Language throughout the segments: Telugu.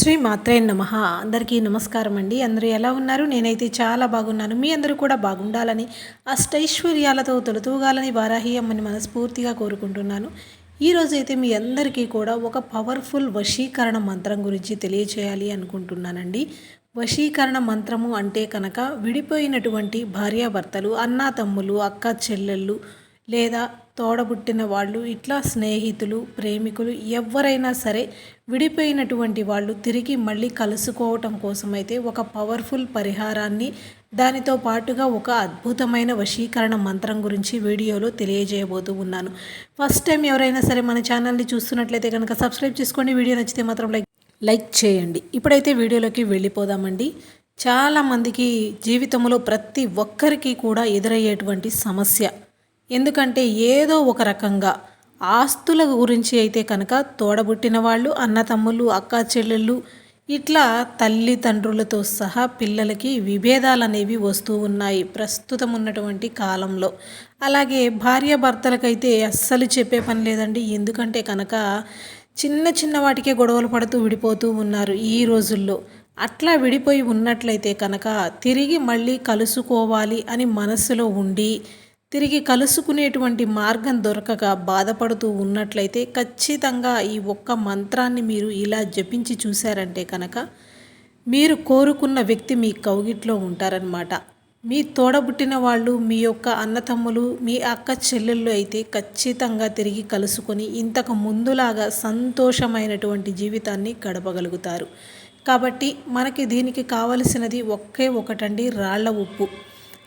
శ్రీ మాత్రే నమ. అందరికీ నమస్కారం అండి. అందరూ ఎలా ఉన్నారు? నేనైతే చాలా బాగున్నాను. మీ అందరూ కూడా బాగుండాలని అష్టైశ్వర్యాలతో తొలతూగాలని వారాహి అమ్మని మనస్ఫూర్తిగా కోరుకుంటున్నాను. ఈరోజు అయితే మీ అందరికీ కూడా ఒక పవర్ఫుల్ వశీకరణ మంత్రం గురించి తెలియచేయాలి అనుకుంటున్నానండి. వశీకరణ మంత్రము అంటే కనుక విడిపోయినటువంటి భార్యాభర్తలు అన్నా తమ్ములు అక్క చెల్లెళ్ళు లేదా తోడబుట్టిన వాళ్ళు ఇట్లా స్నేహితులు ప్రేమికులు ఎవరైనా సరే విడిపోయినటువంటి వాళ్ళు తిరిగి మళ్ళీ కలుసుకోవటం కోసమైతే ఒక పవర్ఫుల్ పరిహారాన్ని దానితో పాటుగా ఒక అద్భుతమైన వశీకరణ మంత్రం గురించి వీడియోలో తెలియజేయబోతూ ఉన్నాను. ఫస్ట్ టైం ఎవరైనా సరే మన ఛానల్ని చూస్తున్నట్లయితే కనుక సబ్స్క్రైబ్ చేసుకోండి. వీడియో నచ్చితే మాత్రం లైక్ లైక్ చేయండి. ఇప్పుడైతే వీడియోలోకి వెళ్ళిపోదామండి. చాలామందికి జీవితంలో ప్రతి ఒక్కరికి కూడా ఎదురయ్యేటువంటి సమస్య ఎందుకంటే ఏదో ఒక రకంగా ఆస్తుల గురించి అయితే కనుక తోడబుట్టిన వాళ్ళు అన్నతమ్ములు అక్క చెల్లెళ్ళు ఇట్లా తల్లిదండ్రులతో సహా పిల్లలకి విభేదాలు అనేవి వస్తూ ఉన్నాయి ప్రస్తుతం ఉన్నటువంటి కాలంలో. అలాగే భార్యాభర్తలకైతే అస్సలు చెప్పే పని లేదండి. ఎందుకంటే కనుక చిన్న చిన్న వాటికే గొడవలు పడుతూ విడిపోతూ ఉన్నారు ఈ రోజుల్లో. అట్లా విడిపోయి ఉన్నట్లయితే కనుక తిరిగి మళ్ళీ కలుసుకోవాలి అని మనసులో ఉండి తిరిగి కలుసుకునేటువంటి మార్గం దొరకక బాధపడుతూ ఉన్నట్లయితే ఖచ్చితంగా ఈ ఒక్క మంత్రాన్ని మీరు ఇలా జపించి చూశారంటే కనుక మీరు కోరుకున్న వ్యక్తి మీ కౌగిట్లో ఉంటారనమాట మీ తోడబుట్టిన వాళ్ళు మీ యొక్క అన్నతమ్ములు మీ అక్క చెల్లెళ్ళు అయితే ఖచ్చితంగా తిరిగి కలుసుకొని ఇంతకు ముందులాగా సంతోషమైనటువంటి జీవితాన్ని గడపగలుగుతారు. కాబట్టి మనకి దీనికి కావలసినది ఒకే ఒకటండి రాళ్ళ ఉప్పు.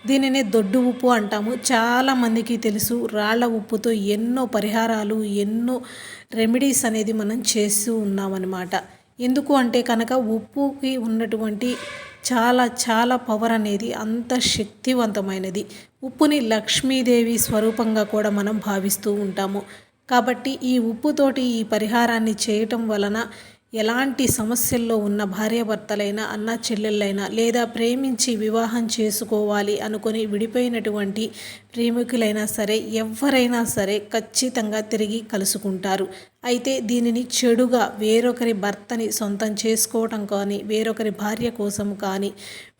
దీనిని దొడ్డు ఉప్పు అంటాము. చాలామందికి తెలుసు రాళ్ళ ఉప్పుతో ఎన్నో పరిహారాలు ఎన్నో రెమెడీస్ అనేది మనం చేస్తూ ఉన్నామన్నమాట. ఎందుకు అంటే కనుక ఉప్పుకి ఉన్నటువంటి చాలా చాలా పవర్ అనేది అంత శక్తివంతమైనది. ఉప్పుని లక్ష్మీదేవి స్వరూపంగా కూడా మనం భావిస్తూ ఉంటాము. కాబట్టి ఈ ఉప్పుతోటి ఈ పరిహారాన్ని చేయటం వలన ఎలాంటి సమస్యల్లో ఉన్న భార్యాభర్తలైనా అన్న చెల్లెళ్ళైనా లేదా ప్రేమించి వివాహం చేసుకోవాలి అనుకొని విడిపోయినటువంటి ప్రేమికులైనా సరే ఎవరైనా సరే ఖచ్చితంగా తిరిగి కలుసుకుంటారు. అయితే దీనిని చెడుగా వేరొకరి భర్తని సొంతం చేసుకోవటం కానీ వేరొకరి భార్య కోసం కానీ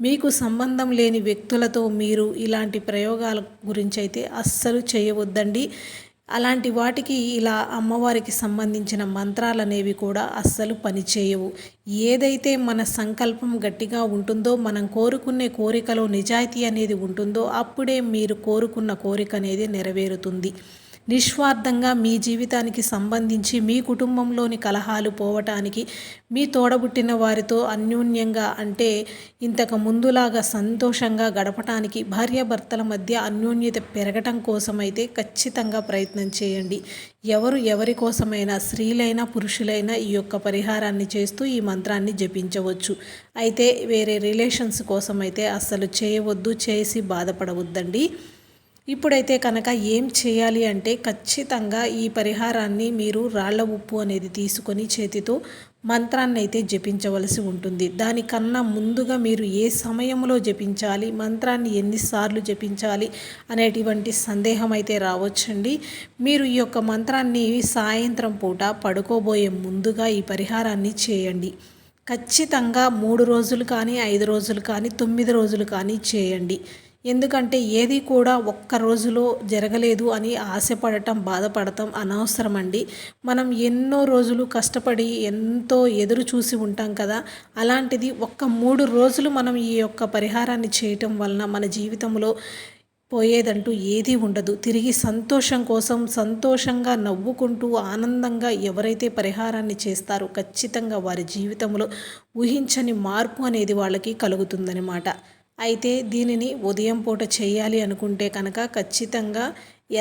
మీకు సంబంధం లేని వ్యక్తులతో మీరు ఇలాంటి ప్రయోగాల గురించి అయితే అస్సలు చేయవద్దండి. అలాంటి వాటికి ఇలా అమ్మవారికి సంబంధించిన మంత్రాలు అనేవి కూడా అస్సలు పనిచేయవు ఏదైతే మన సంకల్పం గట్టిగా ఉంటుందో మనం కోరుకునే కోరికలో నిజాయితీ అనేది ఉంటుందో అప్పుడే మీరు కోరుకున్న కోరిక అనేది నెరవేరుతుంది. నిస్వార్థంగా మీ జీవితానికి సంబంధించి మీ కుటుంబంలోని కలహాలు పోవటానికి మీ తోడబుట్టిన వారితో అన్యోన్యంగా అంటే ఇంతకు ముందులాగా సంతోషంగా గడపటానికి భార్యాభర్తల మధ్య అన్యోన్యత పెరగటం కోసమైతే ఖచ్చితంగా ప్రయత్నం చేయండి. ఎవరు ఎవరి కోసమైనా స్త్రీలైనా పురుషులైనా ఈ యొక్క పరిహారాన్ని చేస్తూ ఈ మంత్రాన్ని జపించవచ్చు. అయితే వేరే రిలేషన్స్ కోసమైతే అస్సలు చేయవద్దు చేసి బాధపడవద్దండి. ఇప్పుడైతే కనుక ఏం చేయాలి అంటే ఖచ్చితంగా ఈ పరిహారాన్ని మీరు రాళ్ళ ఉప్పు అనేది తీసుకొని చేతితో మంత్రాన్ని అయితే జపించవలసి ఉంటుంది. దానికన్నా ముందుగా మీరు ఏ సమయంలో జపించాలి మంత్రాన్ని ఎన్నిసార్లు జపించాలి అనేటువంటి సందేహం అయితే రావచ్చండి. మీరు ఈ యొక్క మంత్రాన్ని సాయంత్రం పూట పడుకోబోయే ముందుగా ఈ పరిహారాన్ని చేయండి. ఖచ్చితంగా మూడు రోజులు కానీ ఐదు రోజులు కానీ తొమ్మిది రోజులు కానీ చేయండి. ఎందుకంటే ఏది కూడా ఒక్క రోజులో జరగలేదు అని ఆశపడటం బాధపడటం అనవసరం అండి మనం ఎన్నో రోజులు కష్టపడి ఎంతో ఎదురు చూసి ఉంటాం కదా. అలాంటిది ఒక్క మూడు రోజులు మనం ఈ యొక్క పరిహారాన్ని చేయటం వలన మన జీవితంలో పోయేదంటూ ఏదీ ఉండదు. తిరిగి సంతోషం కోసం సంతోషంగా నవ్వుకుంటూ ఆనందంగా ఎవరైతే పరిహారాన్ని చేస్తారో ఖచ్చితంగా వారి జీవితంలో ఊహించని మార్పు అనేది వాళ్ళకి కలుగుతుందనమాట అయితే దీనిని ఉదయం పూట చేయాలి అనుకుంటే కనుక ఖచ్చితంగా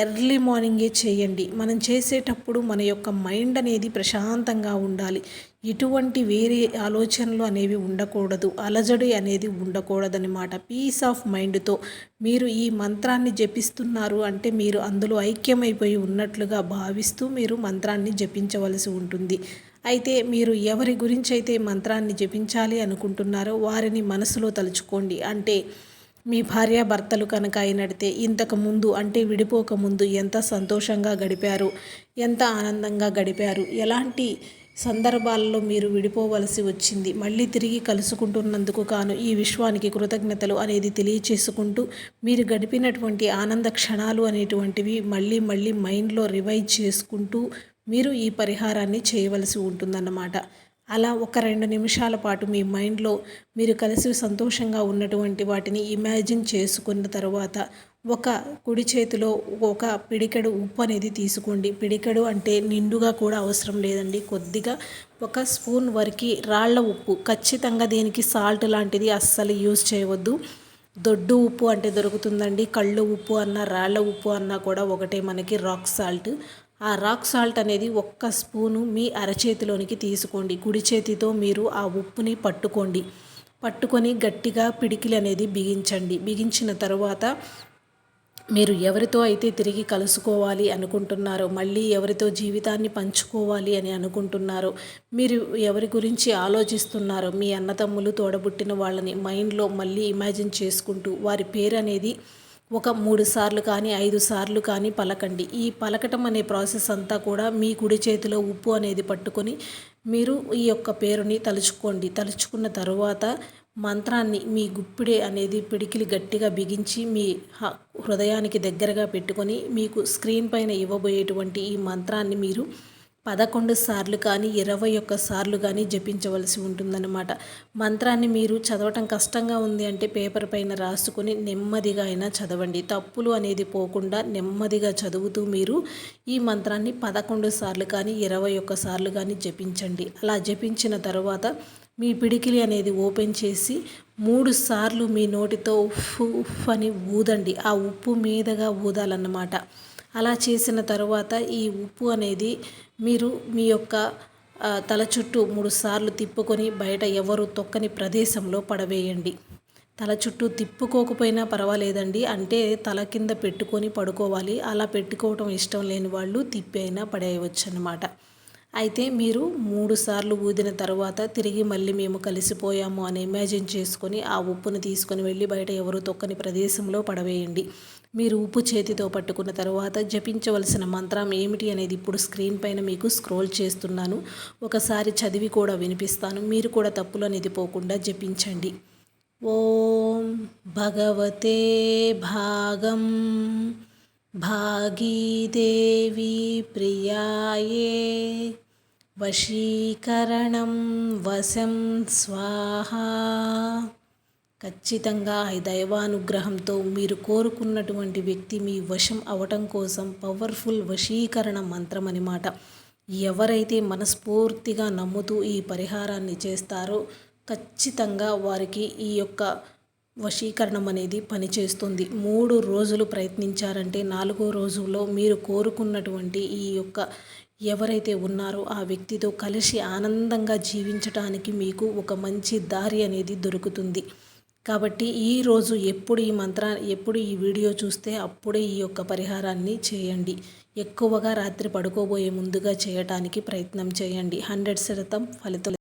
ఎర్లీ మార్నింగే చేయండి. మనం చేసేటప్పుడు మన యొక్క మైండ్ అనేది ప్రశాంతంగా ఉండాలి. ఎటువంటి వేరే ఆలోచనలు అనేవి ఉండకూడదు. అలజడి అనేది ఉండకూడదనమాట పీస్ ఆఫ్ మైండ్తో మీరు ఈ మంత్రాన్ని జపిస్తున్నారు అంటే మీరు అందులో ఐక్యమైపోయి ఉన్నట్లుగా భావిస్తూ మీరు మంత్రాన్ని జపించవలసి ఉంటుంది. అయితే మీరు ఎవరి గురించి అయితే మంత్రాన్ని జపించాలి అనుకుంటున్నారో వారిని మనసులో తలుచుకోండి. అంటే మీ భార్యాభర్తలు కనుక అయినడితే ఇంతకు ముందు అంటే విడిపోక ముందు ఎంత సంతోషంగా గడిపారు? ఎంత ఆనందంగా గడిపారు? ఎలాంటి సందర్భాల్లో మీరు విడిపోవలసి వచ్చింది? మళ్ళీ తిరిగి కలుసుకుంటున్నందుకు కాను ఈ విశ్వానికి కృతజ్ఞతలు అనేది తెలియచేసుకుంటూ మీరు గడిపినటువంటి ఆనంద క్షణాలు అనేటువంటివి మళ్ళీ మళ్ళీ మైండ్లో రివైజ్ చేసుకుంటూ మీరు ఈ పరిహారాన్ని చేయవలసి ఉంటుందన్నమాట. అలా ఒక రెండు నిమిషాల పాటు మీ మైండ్లో మీరు కలిసి సంతోషంగా ఉన్నటువంటి వాటిని ఇమాజిన్ చేసుకున్న తర్వాత ఒక కుడి చేతిలో ఒక పిడికెడు ఉప్పు అనేది తీసుకోండి. పిడికెడు అంటే నిండుగా కూడా అవసరం లేదండి. కొద్దిగా ఒక స్పూన్ వరకు రాళ్ళ ఉప్పు ఖచ్చితంగా దీనికి సాల్ట్ లాంటిది అస్సలు యూజ్ చేయవద్దు. దొడ్డు ఉప్పు అంటే దొరుకుతుందండి. కళ్ళు ఉప్పు అన్న రాళ్ళ ఉప్పు అన్నా కూడా ఒకటే మనకి రాక్ సాల్ట్. ఆ రాక్ సాల్ట్ అనేది ఒక్క స్పూను మీ అరచేతిలోనికి తీసుకోండి. కుడి చేతితో మీరు ఆ ఉప్పుని పట్టుకోండి. పట్టుకొని గట్టిగా పిడికిలు అనేది బిగించండి. బిగించిన తర్వాత మీరు ఎవరితో అయితే తిరిగి కలుసుకోవాలి అనుకుంటున్నారో మళ్ళీ ఎవరితో జీవితాన్ని పంచుకోవాలి అని అనుకుంటున్నారో మీరు ఎవరి గురించి ఆలోచిస్తున్నారో మీ అన్నతమ్ములు తోడబుట్టిన వాళ్ళని మైండ్లో మళ్ళీ ఇమాజిన్ చేసుకుంటూ వారి పేరు అనేది ఒక మూడు సార్లు కానీ ఐదు సార్లు కానీ పలకండి. ఈ పలకటం అనే ప్రాసెస్ అంతా కూడా మీ కుడి చేతిలో ఉప్పు అనేది పట్టుకొని మీరు ఈ యొక్క పేరుని తలుచుకోండి. తలుచుకున్న తరువాత మంత్రాన్ని మీ గుప్పిడే అనేది పిడికిలి గట్టిగా బిగించి మీ హృదయానికి దగ్గరగా పెట్టుకొని మీకు స్క్రీన్ పైన ఇవ్వబోయేటువంటి ఈ మంత్రాన్ని మీరు పదకొండు సార్లు కానీ ఇరవై ఒక్క సార్లు కానీ జపించవలసి ఉంటుందన్నమాట. మంత్రాన్ని మీరు చదవటం కష్టంగా ఉంది అంటే పేపర్ పైన రాసుకొని నెమ్మదిగా అయినా చదవండి. తప్పులు అనేది పోకుండా నెమ్మదిగా చదువుతూ మీరు ఈ మంత్రాన్ని పదకొండు సార్లు కానీ ఇరవై ఒక్క సార్లు కానీ జపించండి. అలా జపించిన తర్వాత మీ పిడికిలి అనేది ఓపెన్ చేసి మూడు సార్లు మీ నోటితో ఉఫ్ ఉఫ్ అని ఊదండి. ఆ ఉప్పు మీదగా ఊదాలన్నమాట. అలా చేసిన తర్వాత ఈ ఉప్పు అనేది మీరు మీ యొక్క తల చుట్టూ మూడు సార్లు తిప్పుకొని బయట ఎవరు తొక్కని ప్రదేశంలో పడవేయండి. తల చుట్టూ తిప్పుకోకపోయినా పర్వాలేదండి. అంటే తల కింద పెట్టుకొని పడుకోవాలి. అలా పెట్టుకోవటం ఇష్టం లేని వాళ్ళు తిప్పి అయినా పడేయవచ్చు అన్నమాట అయితే మీరు మూడు సార్లు ఊదిన తర్వాత తిరిగి మళ్ళీ మేము కలిసిపోయాము అని ఇమాజిన్ చేసుకొని ఆ ఉప్పును తీసుకొని వెళ్ళి బయట ఎవరు తొక్కని ప్రదేశంలో పడవేయండి. మీరు ఉప్పు చేతితో పట్టుకున్న తర్వాత జపించవలసిన మంత్రం ఏమిటి అనేది ఇప్పుడు స్క్రీన్ పైన మీకు స్క్రోల్ చేస్తున్నాను. ఒకసారి చదివి కూడా వినిపిస్తాను. మీరు కూడా తప్పులు అనేది పోకుండా జపించండి. ఓం భగవతే భాగం. భాగీదేవి ప్రియాయే. వశీకరణం వశం స్వాహ. ఖచ్చితంగా దైవానుగ్రహంతో మీరు కోరుకున్నటువంటి వ్యక్తి మీ వశం అవటం కోసం పవర్ఫుల్ వశీకరణ మంత్రం అనమాట ఎవరైతే మనస్ఫూర్తిగా నమ్ముతూ ఈ పరిహారాన్ని చేస్తారో ఖచ్చితంగా వారికి ఈ యొక్క వశీకరణం అనేది పనిచేస్తుంది. మూడు రోజులు ప్రయత్నించారంటే నాలుగో రోజుల్లో మీరు కోరుకున్నటువంటి ఈ యొక్క ఎవరైతే ఉన్నారో ఆ వ్యక్తితో కలిసి ఆనందంగా జీవించటానికి మీకు ఒక మంచి దారి అనేది దొరుకుతుంది. కాబట్టి ఈరోజు ఎప్పుడు ఈ మంత్ర ఎప్పుడు ఈ వీడియో చూస్తే అప్పుడే ఈ యొక్క పరిహారాన్ని చేయండి. ఎక్కువగా రాత్రి పడుకోబోయే ముందుగా చేయటానికి ప్రయత్నం చేయండి. హండ్రెడ్ శాతం ఫలితం